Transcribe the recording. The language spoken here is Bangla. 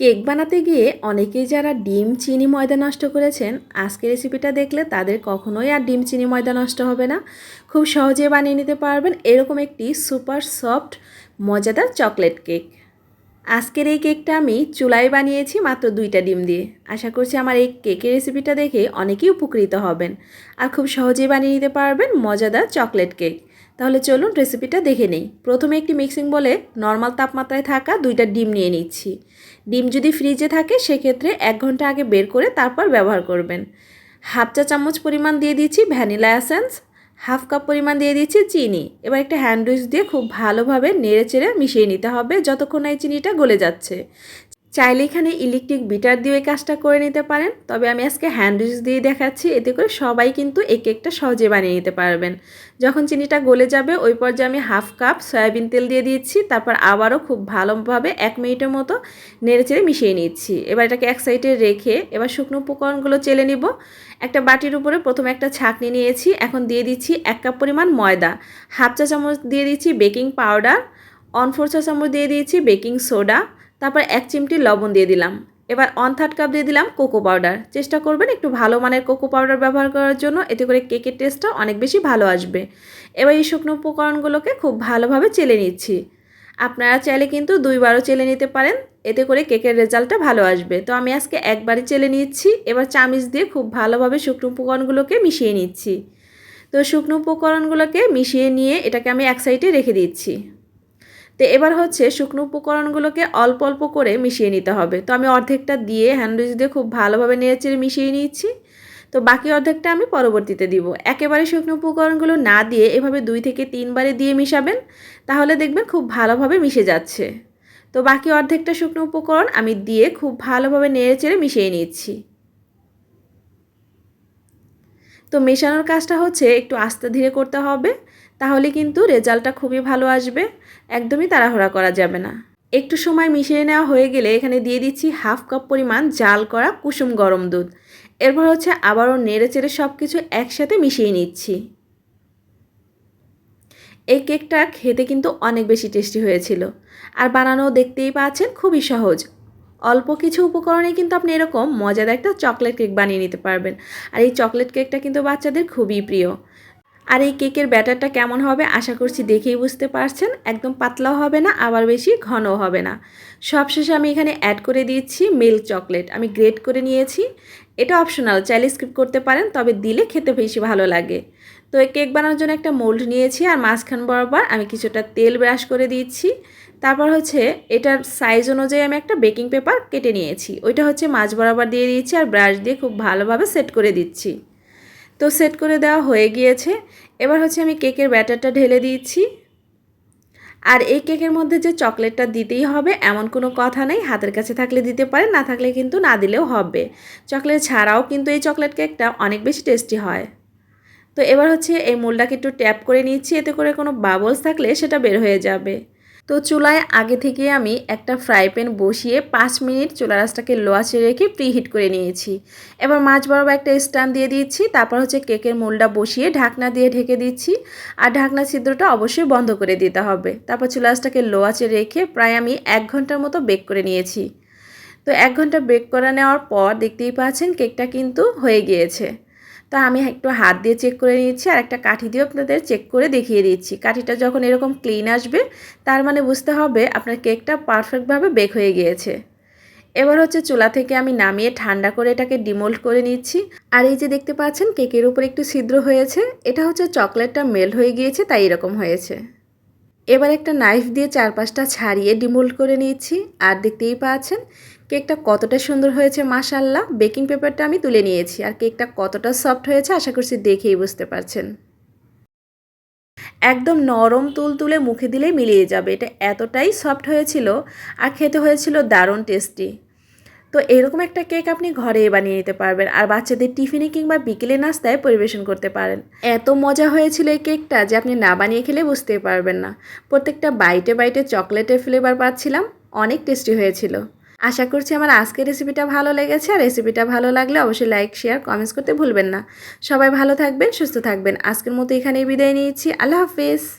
কেক বানাতে গিয়ে অনেকেই যারা ডিম, চিনি, ময়দা নষ্ট করেছেন, আজকের রেসিপিটা দেখলে তাদের কখনোই আর ডিম, চিনি, ময়দা নষ্ট হবে না। খুব সহজে বানিয়ে নিতে পারবেন এরকম একটি সুপার সফট মজাদার চকলেট কেক আজকের এই কেকটা আমি চুলায় বানিয়েছি মাত্র দুইটা ডিম দিয়ে। আশা করছি আমার এই কেকের রেসিপিটা দেখে অনেকেই উপকৃত হবেন। আর খুব সহজেই বানিয়ে নিতে পারবেন মজাদার চকলেট কেক তাহলে চলুন রেসিপিটা দেখে নেই। প্রথমে একটি মিক্সিং বলে নর্মাল তাপমাত্রায় থাকা দুইটা ডিম নিয়ে নিচ্ছি। ডিম যদি ফ্রিজে থাকে, সেক্ষেত্রে এক ঘণ্টা আগে বের করে তারপর ব্যবহার করবেন। হাফ চা চামচ পরিমাণ দিয়ে দিচ্ছি ভ্যানিলা অ্যাসেন্স হাফ কাপ পরিমাণ দিয়ে দিচ্ছি চিনি। এবার একটা হ্যান্ড উইচ দিয়ে খুব ভালোভাবে নেড়ে চেড়ে মিশিয়ে নিতে হবে, যতক্ষণ এই চিনিটা গলে যাচ্ছে। চাইলে এখানে ইলেকট্রিক বিটার দিয়ে এই কাজটা করে নিতে পারেন। তবে আমি আজকে হ্যান্ড উইচ দিয়ে দেখাচ্ছি, এতে করে সবাই কিন্তু এই কেকটা সহজে বানিয়ে নিতে পারবেন। যখন চিনিটা গলে যাবে, ওই পর্যায়ে আমি হাফ কাপ সয়াবিন তেল দিয়ে দিচ্ছি, তারপর আবারও খুব ভালোভাবে এক মিনিটের মতো নেড়ে চেড়ে মিশিয়ে নিচ্ছি। এবার এটাকে এক সাইডে রেখে এবার শুকনো উপকরণগুলো চেলে নিব। একটা বাটির উপরে প্রথমে একটা ছাঁকনি নিয়েছি, এখন দিয়ে দিচ্ছি এক কাপ পরিমাণ ময়দা। হাফ চা চামচ দিয়ে দিচ্ছি বেকিং পাউডার অন ফোর চা চামচ দিয়ে দিয়েছি বেকিং সোডা তারপর এক চিমটি লবণ দিয়ে দিলাম। এবার অন থার্ড কাপ দিয়ে দিলাম কোকো পাউডার চেষ্টা করবেন একটু ভালো মানের কোকো পাউডার ব্যবহার করার জন্য। এতে করে কেকের টেস্টটা অনেক বেশি ভালো আসবে। এবার এই শুকনো উপকরণগুলোকে খুব ভালোভাবে চেলে নিচ্ছি। আপনারা চাইলে কিন্তু দুইবারও চেলে নিতে পারেন। এতে করে কেকের রেজাল্টটা ভালো আসবে। তো আমি আজকে একবারই চেলে নিচ্ছি। এবার চামিচ দিয়ে খুব ভালোভাবে শুকনো উপকরণগুলোকে মিশিয়ে নিচ্ছি। তো শুকনো উপকরণগুলোকে মিশিয়ে নিয়ে এটাকে আমি এক সাইডে রেখে দিচ্ছি। তো এবার হচ্ছে শুকনো উপকরণগুলোকে অল্প অল্প করে মিশিয়ে নিতে হবে। তো আমি অর্ধেকটা দিয়ে হ্যান্ডউইচ দিয়ে খুব ভালোভাবে নেড়েচেড়ে মিশিয়ে নিচ্ছি তো বাকি অর্ধেকটা আমি পরবর্তীতে দিব। একেবারে শুকনো উপকরণগুলো না দিয়ে এভাবে দুই থেকে তিনবারে দিয়ে মিশাবেন, তাহলে দেখবেন খুব ভালোভাবে মিশে যাচ্ছে। তো বাকি অর্ধেকটা শুকনো উপকরণ আমি দিয়ে খুব ভালোভাবে নেড়েচেড়ে মিশিয়ে নিচ্ছি। তো মেশানোর কাজটা হচ্ছে একটু আস্তে ধীরে করতে হবে। তাহলে কিন্তু রেজাল্টটা খুবই ভালো আসবে। একদমই তাড়াহুড়া করা যাবে না। একটু সময় মিশিয়ে নেওয়া হয়ে গেলে এখানে দিয়ে দিচ্ছি হাফ কাপ পরিমাণ জাল করা কুসুম গরম দুধ। এরপর হচ্ছে আবারও নেড়ে চেড়ে সব কিছু একসাথে মিশিয়ে নিচ্ছি। এই কেকটা খেতে কিন্তু অনেক বেশি টেস্টি হয়েছিল। আর বানানো দেখতেই পাচ্ছেন খুবই সহজ। অল্প কিছু উপকরণে কিন্তু আপনি এরকম মজাদার একটা চকলেট কেক বানিয়ে নিতে পারবেন। আর এই চকলেট কেকটা কিন্তু বাচ্চাদের খুবই প্রিয়। আর এই কেকের ব্যাটারটা কেমন হবে আশা করছি দেখেই বুঝতে পারছেন। একদম পাতলাও হবে না, আবার বেশি ঘনও হবে না। সবশেষে আমি এখানে অ্যাড করে দিয়েছি মিল্ক চকলেট আমি গ্রেট করে নিয়েছি। এটা অপশনাল চাইলে স্কিপ করতে পারেন, তবে দিলে খেতে বেশি ভালো লাগে। তো এই কেক বানানোর জন্য একটা মোল্ড নিয়েছি আর মাঝখান বরাবর আমি কিছুটা তেল ব্রাশ করে দিচ্ছি তারপর হচ্ছে এটার সাইজ অনুযায়ী আমি একটা বেকিং পেপার কেটে নিয়েছি। ওইটা হচ্ছে মাছ বরাবর দিয়ে দিয়েছি আর ব্রাশ দিয়ে খুব ভালোভাবে সেট করে দিচ্ছি। তো সেট করে দেওয়া হয়ে গিয়েছে। এবার হচ্ছে আমি কেকের ব্যাটারটা ঢেলে দিয়েছি আর এই কেকের মধ্যে যে চকলেটটা দিতেই হবে এমন কোনো কথা নেই। হাতের কাছে থাকলে দিতে পারেন না থাকলে কিন্তু না দিলেও হবে। চকলেট ছাড়াও কিন্তু এই চকলেট কেকটা অনেক বেশি টেস্টি হয়। তো এবার হচ্ছে এই মোলটাকে একটু ট্যাপ করে নিচ্ছি, এতে করে কোনো বাবলস থাকলে সেটা বের হয়ে যাবে। তো চুলায় আগে থেকে আমি একটা ফ্রাই প্যান বসিয়ে পাঁচ মিনিট চুলা রাসটাকে লোয়াচে রেখে প্রিহিট করে নিয়েছি। এবার মাছ বরাবর একটা স্ট্যান্ড দিয়ে দিচ্ছি, তারপর হচ্ছে কেকের মোলটা বসিয়ে ঢাকনা দিয়ে ঢেকে দিচ্ছি আর ঢাকনা ছিদ্রটা অবশ্যই বন্ধ করে দিতে হবে। তারপর চুলা রাসটাকে লোয়াচে রেখে প্রায় আমি এক ঘণ্টার মতো বেক করে নিয়েছি। তো এক ঘণ্টা বেক করে নেওয়ার পর দেখতেই পাচ্ছেন কেকটা কিন্তু হয়ে গিয়েছে। তো আমি একটু হাত দিয়ে চেক করে নিচ্ছি আর একটা কাঠি দিয়েও আপনাদের চেক করে দেখিয়ে দিচ্ছি। কাঠিটা যখন এরকম ক্লিন আসবে, তার মানে বুঝতে হবে আপনার কেকটা পারফেক্টভাবে বেক হয়ে গিয়েছে। এবার হচ্ছে চুলা থেকে আমি নামিয়ে ঠান্ডা করে এটাকে ডিমোল্ড করে নিচ্ছি। আর এই যে দেখতে পাচ্ছেন কেকের উপর একটু ছিদ্র হয়েছে। এটা হচ্ছে চকলেটটা মেল্ট হয়ে গিয়েছে, তাই এরকম হয়েছে। এবার একটা নাইফ দিয়ে চারপাশটা ছাড়িয়ে ডিমোল্ড করে নিচ্ছি। আর দেখতেই পাচ্ছেন কেকটা কতটা সুন্দর হয়েছে মাশাল্লাহ বেকিং পেপারটা আমি তুলে নিয়েছি আর কেকটা কতটা সফট হয়েছে আশা করছি দেখেই বুঝতে পারছেন। একদম নরম তুল তুলে মুখে দিলেই মিলিয়ে যাবে। এটা এতটাই সফট হয়েছিল আর খেতে হয়েছিল দারুণ টেস্টি। তো এরকম একটা কেক আপনি ঘরে বানিয়ে নিতে পারবেন আর বাচ্চাদের টিফিনে কিংবা বিকেলে নাস্তায় পরিবেশন করতে পারেন। এত মজা হয়েছিল এই কেকটা যে আপনি না বানিয়ে খেলে বুঝতেই পারবেন না। প্রত্যেকটা বাইটে বাইটে চকলেটের ফ্লেভার পাচ্ছিলাম, অনেক টেস্টি হয়েছিল। আশা করছি আমার আজকের রেসিপিটা ভালো লেগেছে। আর রেসিপিটা ভালো লাগলে অবশ্যই লাইক শেয়ার কমেন্টস করতে ভুলবেন না। সবাই ভালো থাকবেন, সুস্থ থাকবেন। আজকের মতো এখানেই বিদায় নিয়েছি। আল্লাহ হাফিজ।